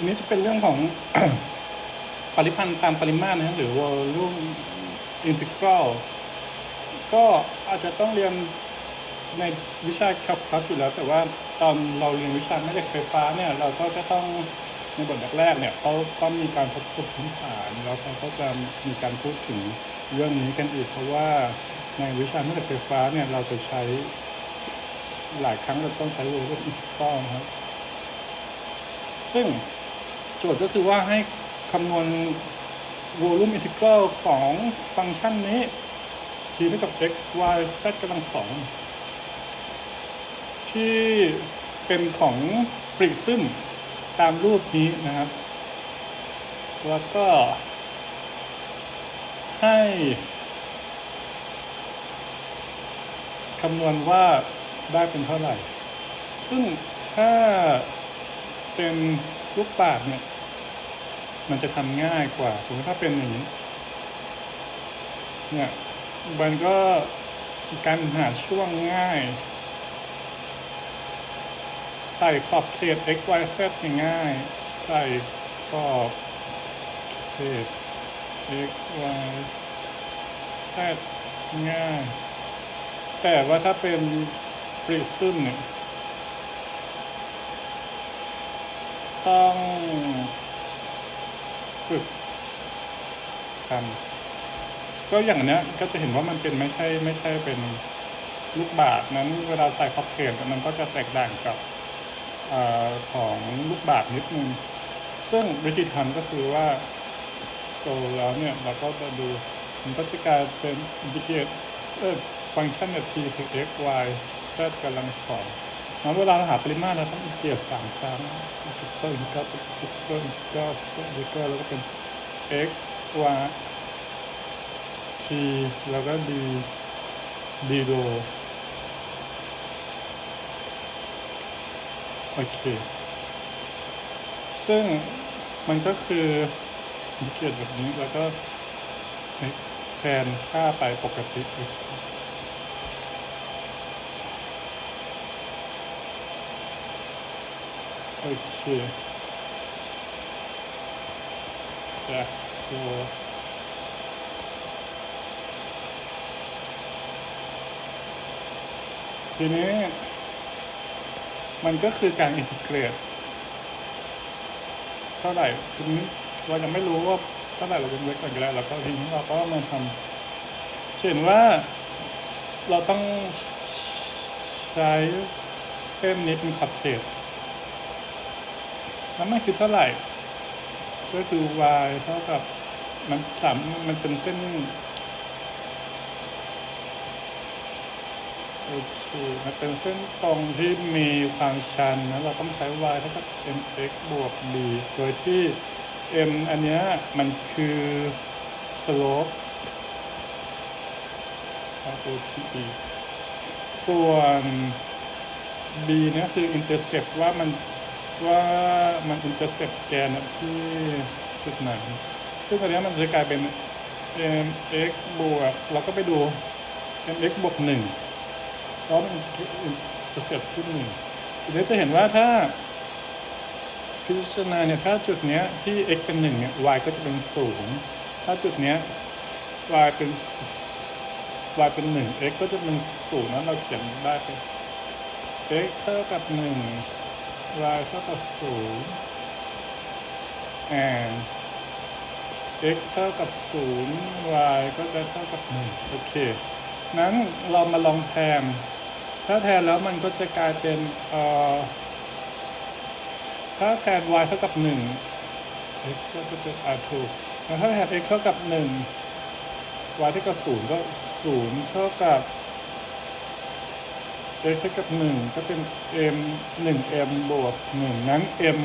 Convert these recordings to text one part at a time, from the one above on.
อันนี้จะเป็นเรื่องของ ปริพันธ์ตามปริมาตรนะครับหรือ volume integral ก็อาจจะต้องเรียนในวิชาแคลคูลัสอยู่แล้ว แต่ว่าตอนเราเรียนวิชาแม่เหล็กไฟฟ้าเนี่ยเราก็จะต้องในบทแรกๆเนี่ยเขาต้องมีการทบทวนพื้นฐานแล้วเขาก็จะมีการพูดถึงเรื่องนี้กันอีกเพราะว่าในวิชาแม่เหล็กไฟฟ้าเนี่ยเราจะใช้หลายครั้งเราต้องใช้ volume integral นะครับซึ่ง โจทย์ก็คือว่าให้คำนวณ volume integral ของฟังก์ชันนี้ t เท่ากับ x y z กำลังสองที่เป็นของปริซึมตามรูปนี้นะครับ แล้วก็ให้คำนวณว่าได้เป็นเท่าไหร่ ซึ่งถ้าเป็นลูกปาดเนี่ย มันจะทำง่ายกว่าสมมติถ้าเป็นอย่างนี้เนี่ยมันก็การหาช่วงง่าย ใส่ขอบเขต x y z ง่าย ใส่ขอบเขต x y z ง่าย แต่ว่าถ้าเป็นปริซึมเนี่ยต้อง ฝึกทำก็อย่างเนี้ยก็จะเห็นว่ามันเป็นไม่ใช่ไม่ใช่เป็นลูกบาศก์นั้นเวลาใส่ขอบเขตมันก็จะแตกต่างกับอของลูกบาศก์นิดนึง ซึ่งวิธีทำก็คือว่าโซแล้วเนี่ยเราก็จะดูมันก็จะกลายเป็นอินทิเกรตเออฟังก์ชันเนี่ย t x y z กำลังสอง งั้นเวลาเราหาปริมาตรเราต้องอินทิเกรตสามครั้งจุดเพิ่มก็จุดเพิ่มจุดก็จุดเพิ่มจุดก็แล้วก็เป็น x y t แล้วก็ d d โดโอเค ซึ่งมันก็คืออินทิเกรตแบบนี้แล้วก็แทนค่าไปปกติโอเค โอเคจะโชว์ทีนี้ มันก็คือการอินทิเกรตเท่าไหร่ทีนี้เรายังไม่รู้ว่าเท่าไหร่เราเป็นเวกก่อนกันแล้วเราก็ทีนี้เราก็มาทำเห็นว่าเราต้องใช้เส้นนี้เป็นขอบเขต แล้วมันคือเท่าไหร่ ก็คือ y เท่ากับมันสามมันเป็นเส้นโอเคมันเป็นเส้นตรงที่มีความชันนะเราต้องใช้ y เท่ากับ mx บวก b โดยที่ m อันเนี้ยมันคือ slope r o t e ส่วน b เนี่ยคือ intercept ว่ามัน ว่ามัน intercept แกนที่จุดไหน ซึ่งอันนี้มันจะกลายเป็น mx บวกเราก็ไปดู mx บวกหนึ่งก็มันจะเสร็จที่หนึ่งทีนี้จะเห็นว่าถ้าพิจารณาเนี่ยถ้าจุดเนี้ยที่ x เป็นหนึ่งเนี่ย y ก็จะเป็นศูนย์ถ้าจุดเนี้ย y เป็น y เป็นหนึ่ง x ก็จะเป็นศูนย์นั้นเราเขียนได้เป็น x เท่ากับหนึ่ง y เท่ากับศูนย์ and x เท่ากับศูนย์ y ก็จะเท่ากับหนึ่งโอเค นั้นเรามาลองแทน ถ้าแทนแล้วมันก็จะกลายเป็นเอ่อถ้าแทน y เท่ากับหนึ่ง x ก็จะเป็น r ถูกแล้วถ้าแทน x เท่ากับหนึ่ง y เท่ากับศูนย์ก็ศูนย์เท่ากับ เท่ากับหนึ่งก็เป็น m หนึ่ง m บวกหนึ่งนั้น m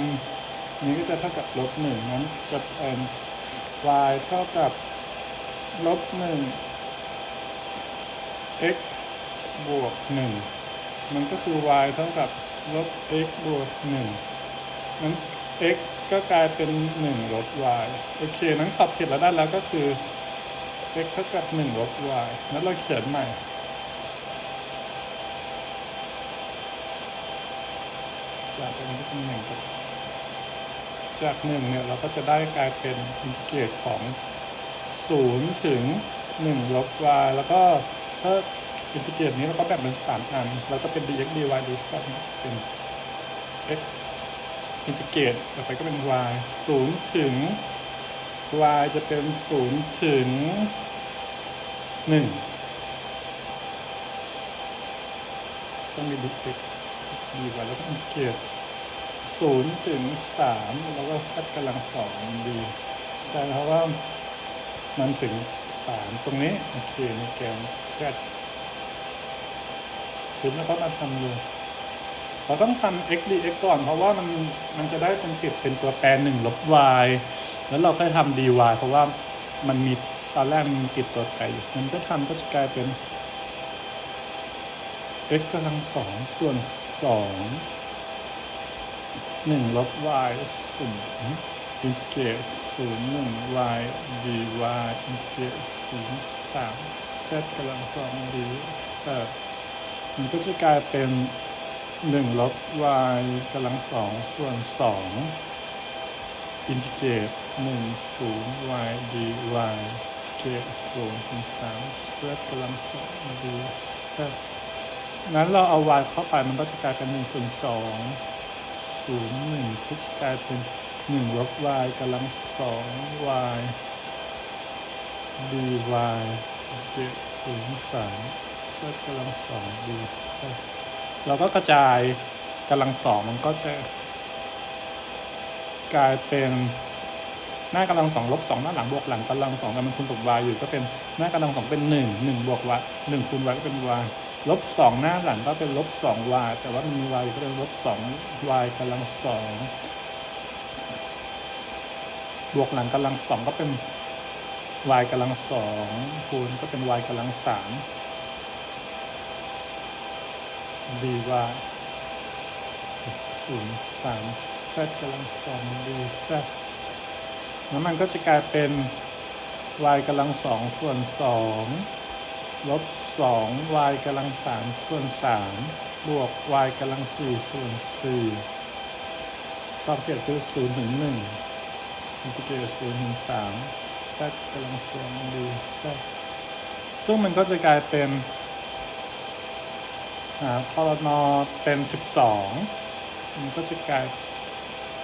นี้ก็จะเท่ากับลบหนึ่งนั้นจะเป็น y เท่ากับลบหนึ่ง x บวกหนึ่งมันก็คือ y เท่ากับลบ x บวกหนึ่งนั้น x ก็กลายเป็นหนึ่งลบ y โอเค นั้นขอบเขตเราได้แล้วก็คือ x เท่ากับหนึ่งลบ y นั้นเราเขียนใหม่ จากตรงนี้เป็นหนึ่งกับจากหนึ่งเนี่ยเราก็จะได้กลายเป็นอินทิเกรตของศูนย์ถึงหนึ่งลบ y แล้วก็ถ้าอินทิเกรตนี้เราก็แบ่งเป็นสามอันเราก็เป็น dx dy dz มันจะเป็น x อินทิเกรตต่อไปก็เป็น y ศูนย์ถึง y จะเป็นศูนย์ถึงหนึ่งต้องมี dx dy แล้วก็อินทิเกรตศูนย์ถึงสามแล้วก็ z กำลังสองดีใช่เพราะว่ามันถึงสามตรงนี้ โอเคในแกนแคดถึงแล้วก็มาทำเลยเราต้องทำ x dx ก่อนเพราะว่ามันมันจะได้เป็นติดเป็นตัวแปรหนึ่งลบ y แล้วเราค่อยทำ dy เพราะว่ามันมีตอนแรกมันติดตัวแปรอยู่มันก็ทำก็จะกลายเป็น x กำลังสองส่วน สองหนึ่งลบ y ศูนย์อินทิเกรตศูนย์หนึ่ง y dy อินทิเกรตศูนย์สาม z กำลังสอง d z มันก็จะกลายเป็นหนึ่งลบ y กำลังสองส่วนสองอินทิเกรตหนึ่งศูนย์ y dy อินทิเกรตศูนย์ถึงสาม z กำลังสอง d z งั้นเราเอา y เข้าไปมันก็จะกลายเป็นหนึ่งส่วนสองศูนย์หนึ่งก็จะกลายเป็นหนึ่งลบ y กำลังสอง y dy อินทิเกรตศูนย์สาม z กำลังสอง d z เราก็กระจายกำลังสองมันก็จะ กลายเป็นหน้ากำลังสองลบสองหน้าหลังบวกหลังกำลังสองแต่มันคูณกับ y อยู่ก็เป็นหน้ากำลังสองเป็นหนึ่งหนึ่งบวก y หนึ่งคูณ y ก็เป็น y ลบสองหน้าหลังก็เป็นลบสอง y แต่ว่ามันมี y ก็เป็นลบสอง y กำลังสองบวกหลังกำลังสองก็เป็น y กำลังสองคูณก็เป็น y กำลังสาม d y ศูนย์สาม z กำลังสอง d z แล้วมันก็จะกลายเป็น y กำลังสองส่วนสอง ลบสอง y กำลังสามส่วนสามบวก y กำลังสี่ส่วนสี่ชอบเกียรคือศูนย์ถึงหนึ่งอินทิเกรตศูนย์ถึงสาม z กำลังสอง d z ซึ่งมันก็จะกลายเป็นอ่าพอรนอเป็นสิบสองมันก็จะกลาย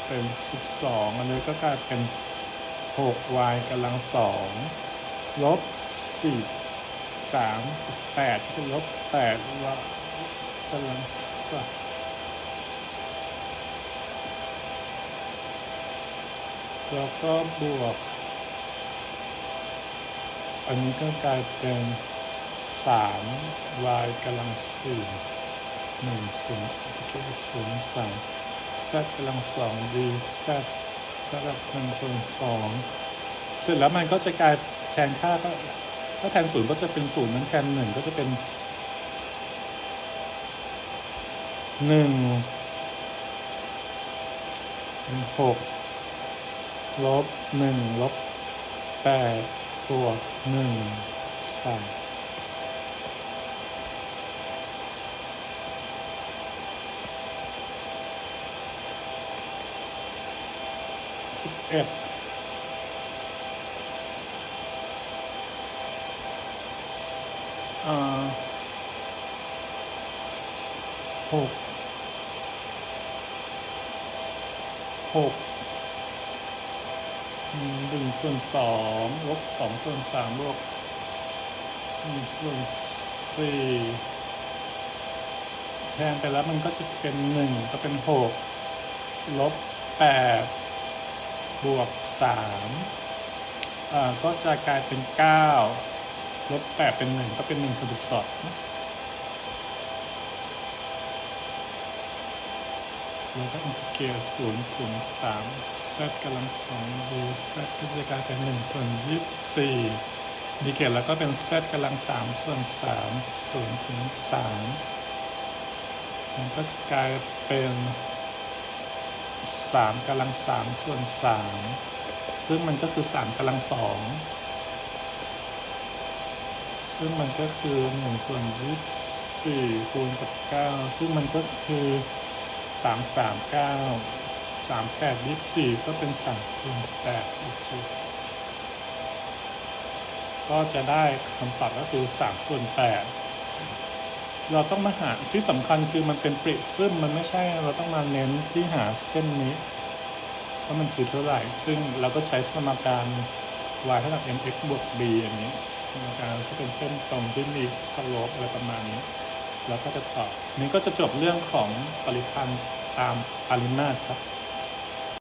เป็นสิบสองอันนี้ก็กลายเป็นหก y กำลังสองลบสี่ สามแปดลบแปด y กำลังสามแล้วก็บวก อันนี้ก็กลายเป็นสาม y กำลังสี่หนึ่งศูนย์เกี่ยวกับศูนย์สาม z กำลังสอง d z เท่ากับหนึ่งส่วนสองเสร็จแล้วมันก็จะกลายแทนค่าก็ ถ้าแทนศูนย์ก็จะเป็นศูนย์นั้นแทนหนึ่งก็จะเป็นหนึ่งหกลบหนึ่งลบแปดบวกหนึ่งสามสิบเอ็ดอ่า หกหกหนึ่งส่วนสองลบสองส่วนสามบวกหนึ่งส่วนสี่แทนไปแล้วมันก็จะเป็นหนึ่งก็เป็นหกลบแปดบวกสามอ่าก็จะกลายเป็นเก้า ลบแปดเป็นหนึ่งก็เป็นหนึ่งส่วนสิบสองแล้วก็อินทิเกรตศูนย์ถึงสาม z กำลังสอง d z ก็จะกลายเป็นหนึ่งส่วนยี่สิบสี่อินทิเกรตแล้วก็เป็น z กำลังสามส่วนสามศูนย์ถึงสามมันก็จะกลายเป็นสามกำลังสามส่วนสามซึ่งมันก็คือสามกำลังสอง ซึ่งมันก็คือหนึ่งส่วนยี่สี่คูณกับเก้าซึ่งมันก็คือสามสามเก้าสามแปดยี่สี่ก็เป็นสามส่วนแปดก็จะได้คำตอบก็คือสามส่วนแปดเราต้องมาหาที่สำคัญคือมันเป็นปริซึมมันไม่ใช่เราต้องมาเน้นที่หาเส้นนี้ว่ามันคือเท่าไหร่ ซึ่งเราก็ใช้สมการ y เท่ากับ mx บวก b อย่างนี้ สมการที่เป็นเส้นตรงที่มีสโลปอะไรประมาณนี้ แล้วก็จะตอบนี่ก็จะจบเรื่องของปริพันธ์ตามปริมาตรครับ